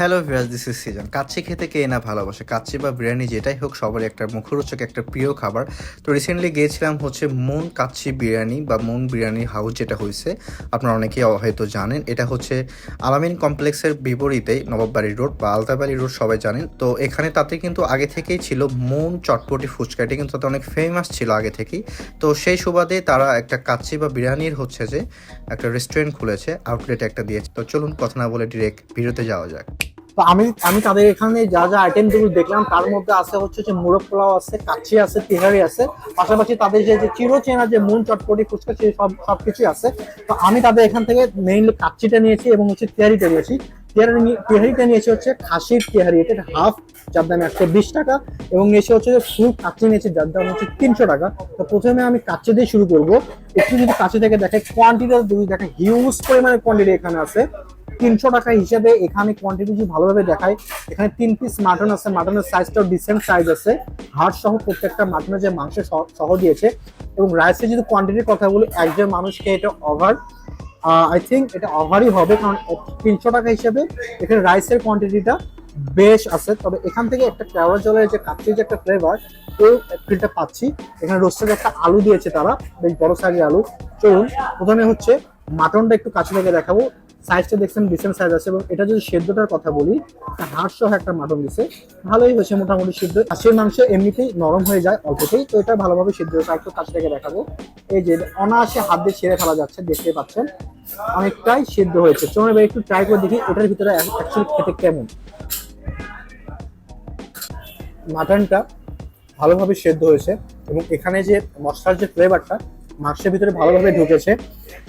Hello Viraj this is season kacchi খেতে কে না ভালোবাসে? কাচ্চি বা বিরিয়ানি যেটাই হোক, সবারই একটা মুখরোচক, একটা প্রিয় খাবার। তো রিসেন্টলি গিয়েছিলাম হচ্ছে মুন কাচ্চি বিরিয়ানি বা মুন বিরিয়ানি হাউস যেটা হয়েছে আপনারা অনেকেই হয়তো জানেন। এটা হচ্ছে আলামিন কমপ্লেক্সের বিপরীতেই নবাববাড়ি রোড বা আলতাবাড়ি রোড, সবাই জানেন। তো এখানে তাতে কিন্তু আগে থেকেই ছিল মন চটপটি ফুচকা। কিন্তু তাতে অনেক ফেমাস ছিল আগে থেকেই। তো সেই সুবাদে তারা একটা কাচ্চি বা বিরিয়ানির হচ্ছে যে একটা রেস্টুরেন্ট খুলেছে আউটলেট একটা দিয়েছে। তো চলুন কথা না বলে ডিরেক্ট ভিডিওতে যাওয়া যাক। তো আমি আমি তাদের এখানে যা যা আইটেমগুলো দেখলাম, তার মধ্যে আছে হচ্ছে যে মুরগ পোলাও আছে, কাচ্চি আছে, তিহারি আছে, পাশাপাশি তাদের যে যে চিরচেনা যে মুন, চটপটি, ফুচকা, সেই সব সবকিছুই আছে। তো আমি তাদের এখান থেকে মেইনলি কাচ্চিটা নিয়েছি এবং হচ্ছে তিহারিটা নিয়েছি। তিহারি নিয়ে- তিহারিটা নিয়েছি হচ্ছে খাসির তিহারি, এটা হাফ যার দাম একশো বিশ টাকা, এবং নিয়েছি হচ্ছে যে ফুল কাচ্চি নিয়েছি, যার দাম হচ্ছে তিনশো টাকা। তো প্রথমে আমি কাচ্চি দিয়ে শুরু করব। একটু যদি কাচ্চি থেকে দেখে কোয়ান্টিটি যদি দেখে হিউজ পরিমাণে কোয়ান্টিটি এখানে আছে তিনশো টাকা হিসেবে এখানে কোয়ান্টিটি যদি ভালোভাবে দেখায় এখানে তিন পিস মাটন আছে মাটনের সাইজটাও ডিসেন্ট সাইজ আছে। হাড় সহ প্রত্যেকটা মাটনের যে মাংস সহ- দিয়েছে। এবং রাইসের যদি কোয়ান্টিটির কথা বলি, একজন মানুষকে এটা ওভার আই থিঙ্ক এটা ওভারই হবে, কারণ তিনশো টাকা হিসেবে এখানে রাইসের কোয়ান্টিটিটা বেশ আছে। তবে এখান থেকে একটা কেওড়া জলের যে কাচ্চির যে একটা ফ্লেভার ওই ফিলটা পাচ্ছি। এখানে রোস্টের একটা আলু দিয়েছে তারা, বেশ বড় সাইজের আলু। চলুন, প্রথমে হচ্ছে মাটনটা একটু কাছে থেকে দেখাবো। সাইজটা দেখছেন ডিসেন্ট সাইজ আছে এবং এটা যদি সেদ্ধটার কথা বলি হাড় সহ একটা মাটন দিছে ভালোই হয়েছে, মোটামুটি সিদ্ধ। হাঁসের মাংস এমনিতেই নরম হয়ে যায় অল্পতেই, তো এটা ভালোভাবে সিদ্ধ হয়েছে। আর একটু কাছে থেকে দেখাবো। এই যে অনায়াসে হাত দিয়ে ছেড়ে ফেলা যাচ্ছে, দেখতে পাচ্ছেন। অনেকটাই সিদ্ধ হয়েছে। চলুন এবার একটু ট্রাই করে দেখি, এটার ভিতরে অ্যাকচুয়ালি খেতে কেমন। মাটনটা ভালোভাবে সেদ্ধ হয়েছে এবং এখানে যে মশলার যে ফ্লেভারটা মাংসের ভিতরে ভালোভাবে ঢুকেছে।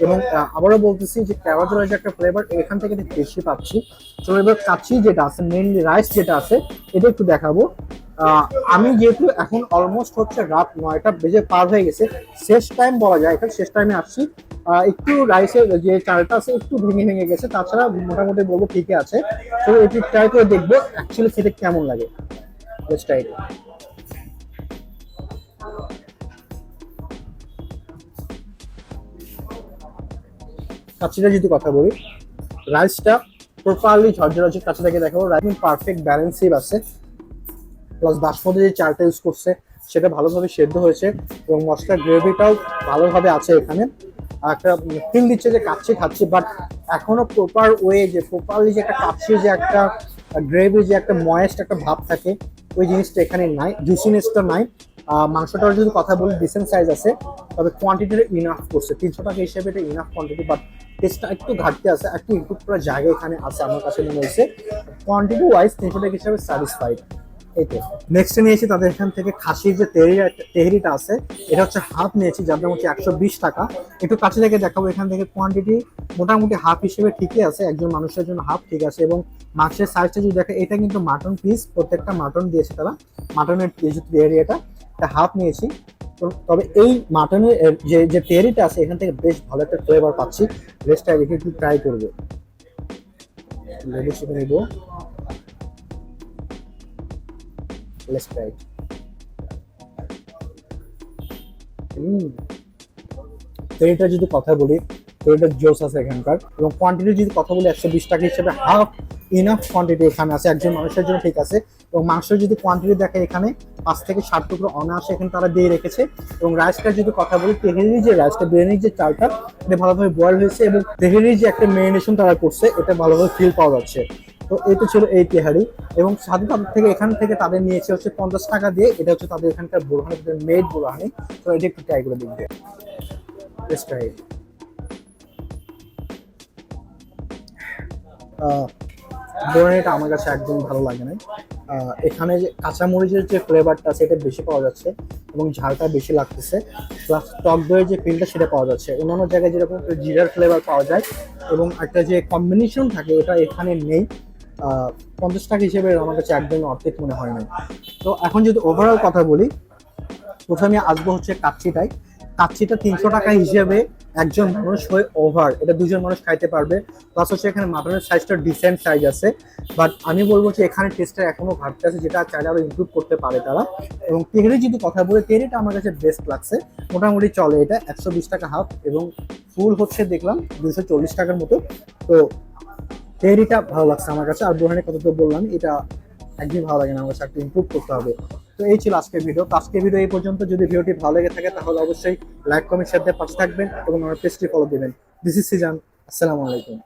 এবং আবারও বলতেছি যে ক্যাবাজলের যে একটা ফ্লেভার এখান থেকে বেশি পাচ্ছি। তো এবার কাচ্চি যেটা আছে মেনলি রাইস যেটা আছে, এটা একটু দেখাবো। আমি যেহেতু এখন অলমোস্ট হচ্ছে রাত নয়টা বেজে পার হয়ে গেছে, শেষ টাইম বলা যায় এটা শেষ টাইমে আসছি। একটু রাইসের যে চালটা আছে, একটু ভেঙে ভেঙে গেছে, তাছাড়া মোটামুটি বলব ঠিকই আছে। তো একটু ট্রাই করে দেখব অ্যাকচুয়ালি খেতে কেমন লাগে। Let's try কাচ্চিটা যদি কথা বলি রাইসটা প্রপারলি ঝরঝরাঝর কাছে থেকে দেখাবো। রাইস পারফেক্ট ব্যালেন্সিভ আছে। প্লাস বাসমতি যে চালটা ইউজ করছে, সেটা ভালোভাবে সেদ্ধ হয়েছে এবং মশলার গ্রেভিটাও ভালোভাবে আছে এখানে। আর একটা ফিল দিচ্ছে যে কাচ্চি খাচ্ছি বাট এখনও প্রপার ওয়ে যে প্রপারলি যে একটা কাচ্চি যে একটা গ্রেভি যে একটা ময়েস্ট একটা ভাব থাকে, ওই জিনিসটা এখানে নাই জুসিনেসটা নাই। মাংসটার যদি কথা বলি ডিসেন্ট সাইজ আছে, তবে কোয়ান্টিটিটা ইনাফ করছে। তিনশো টাকা হিসেবে এটা ইনাফ কোয়ান্টিটি বাট টেস্টটা একটু ঘাটতি আছে, একটু ইম্প্রুভ করার জায়গা এখানে আছে আমার কাছে মনে হয়েছে। কোয়ান্টিটি ওয়াইজ তিনশো টাকা হিসেবে স্যাটিসফাইড এই তো নেক্সট নিয়েছি তাদের এখান থেকে খাসির যে তেহরি, তেহরিটা আছে, এটা হচ্ছে হাফ নিয়েছি, যার দাম হচ্ছে একশো বিশ টাকা। একটু কাছে থেকে দেখাবো, এখান থেকে কোয়ান্টিটি মোটামুটি হাফ হিসেবে ঠিকই আছে, একজন মানুষের জন্য হাফ ঠিক আছে, এবং মাংসের সাইজটা যদি দেখে, এটা কিন্তু মাটন পিস প্রত্যেকটা মাটন দিয়েছে তারা মাটনের তেহরি এটা। এটা হাফ নিয়েছি। তবে এই মাটনের যে যে তেহরিটা আছে, এখান থেকে বেশ ভালো একটা ফ্লেভার পাচ্ছি। রেস্টটা দেখে একটু ট্রাই করব। লেবু চিপে নিব। Let's try. it. যদি কথা বলি এটা জোস আছে এখানকার। এবং কোয়ান্টিটি যদি কথা বলি, একশো বিশ টাকা হিসেবে হাফ ইনাফ কোয়ান্টিটি এখানে আছে, একজন মানুষের জন্য ঠিক আছে। এবং মাংসের যদি কোয়ান্টিটি দেখে এখানে পাঁচ থেকে ষাট টুকরো অনায়াসে এখানে তারা দিয়ে রেখেছে। এবং রাইসটার যদি কথা বলি, তেহেরির যে রাইসটা বিরিয়ানির যে চালটা, এটা ভালোভাবে বয়েল হয়েছে এবং তেহেরির যে একটা মেরিনেশন তারা করছে, এটা ভালোভাবে ফিল পাওয়া যাচ্ছে। তো এই তো ছিল এই তেহারি। এবং সাথে তাদের থেকে এখান থেকে তাদের নিয়েছে হচ্ছে পঞ্চাশ টাকা দিয়ে, এটা হচ্ছে তাদের এখানকার বোরহানি মেড বোরহানি। তো এটা একটু ট্রাই করে দেখবে। বোরহানিটা আমার কাছে একদম ভালো লাগে না এখানে যে কাঁচামরিচের যে ফ্লেভারটা সেটা বেশি পাওয়া যাচ্ছে এবং ঝালটা বেশি লাগতেছে। প্লাস টক দইয়ের যে ফিলটা সেটা পাওয়া যাচ্ছে। অন্যান্য জায়গায় যেরকম জিরার ফ্লেভার পাওয়া যায় এবং একটা যে কম্বিনেশন থাকে ওটা এখানে নেই। পঞ্চাশ টাকা হিসেবে আমার কাছে একদম অর্ধেক মনে হয় না তো এখন যদি ওভারঅল কথা বলি, প্রথমে আসব হচ্ছে কাচ্চিটাই কাচ্চিটা তিনশো টাকা হিসেবে একজন মানুষ হয়ে ওভার এটা দুজন মানুষ খাইতে পারবে প্লাস হচ্ছে এখানে মাটনের সাইজটা ডিসেন্ট সাইজ আছে বাট আমি বলব যে এখানে টেস্টটা এখনও ঘাটতি আছে, যেটা চাইলে আরও ইমপ্রুভ করতে পারে তারা, এবং তেহরি যদি কথা বলে, তেহরিটা আমার কাছে বেস্ট লাগছে, মোটামুটি চলে এটা, একশো বিশ টাকা হাফ এবং ফুল হচ্ছে দেখলাম দুশো চল্লিশ টাকার মতো, তো তেহরিটা ভালো লাগছে আমার কাছে, আর বুরহানের কথা তো বললাম এটা একদিন ভালো লাগে না, আমার কাছে একটু ইমপ্রুভ করতে হবে। তো এই ছিল আজকের ভিডিও তো আজকের ভিডিও এই পর্যন্ত। যদি ভিডিওটি ভালো লেগে থাকে, তাহলে অবশ্যই লাইক কমেন্ট দিয়ে পাশে থাকবেন এবং আমার পেজটি ফলো দিবেন। দিস ইজ সিজান আসসালামু আলাইকুম